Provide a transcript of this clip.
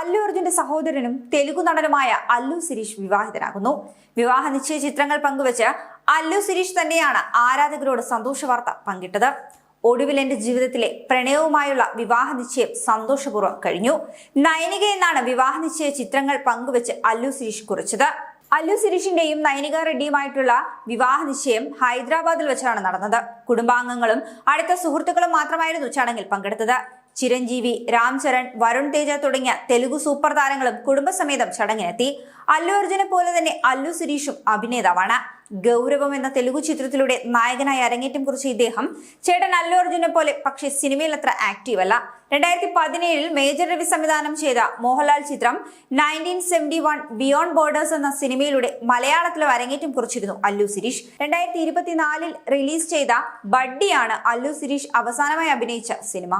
അല്ലു അർജുന്റെ സഹോദരനും തെലുഗു നടനുമായ അല്ലു സിരീഷ് വിവാഹിതനാകുന്നു. വിവാഹ നിശ്ചയ ചിത്രങ്ങൾ പങ്കുവച്ച് അല്ലു സിരീഷ് തന്നെയാണ് ആരാധകരോട് സന്തോഷ വാർത്ത പങ്കിട്ടത്. ഒടുവിൽ എന്റെ ജീവിതത്തിലെ പ്രണയവുമായുള്ള വിവാഹ നിശ്ചയം സന്തോഷപൂർവം കഴിഞ്ഞു. നയനിക എന്നാണ് വിവാഹ നിശ്ചയ ചിത്രങ്ങൾ പങ്കുവച്ച് അല്ലു സിരീഷ് കുറിച്ചത്. അല്ലു സിരീഷിന്റെയും നയനിക റെഡ്ഡിയുമായിട്ടുള്ള വിവാഹ നിശ്ചയം ഹൈദരാബാദിൽ വെച്ചാണ് നടന്നത്. കുടുംബാംഗങ്ങളും അടുത്ത സുഹൃത്തുക്കളും മാത്രമായിരുന്നു ചടങ്ങിൽ പങ്കെടുത്തത്. ചിരഞ്ജീവി രാം ചരൺ വരുൺ തേജ തുടങ്ങിയ തെലുഗു സൂപ്പർ താരങ്ങളും കുടുംബസമേതം ചടങ്ങിനെത്തി. അല്ലു അർജുനെ പോലെ തന്നെ അല്ലു സുരീഷും അഭിനേതാവാണ്. ഗൗരവം എന്ന തെലുഗു ചിത്രത്തിലൂടെ നായകനായി അരങ്ങേറ്റം കുറിച്ച ഇദ്ദേഹം ചേട്ടൻ അല്ലു അർജുനെ പോലെ പക്ഷേ സിനിമയിൽ അത്ര ആക്റ്റീവ് അല്ല. രണ്ടായിരത്തി പതിനേഴിൽ മേജർ രവി സംവിധാനം ചെയ്ത മോഹൻലാൽ ചിത്രം nineteen seventy one beyond borders എന്ന സിനിമയിലൂടെ മലയാളത്തിലും അരങ്ങേറ്റം കുറിച്ചിരുന്നു അല്ലു സിരീഷ്. രണ്ടായിരത്തി ഇരുപത്തിനാലിൽ റിലീസ് ചെയ്ത ബഡ്ഡിയാണ് അല്ലു സിരീഷ് അവസാനമായി അഭിനയിച്ച സിനിമ.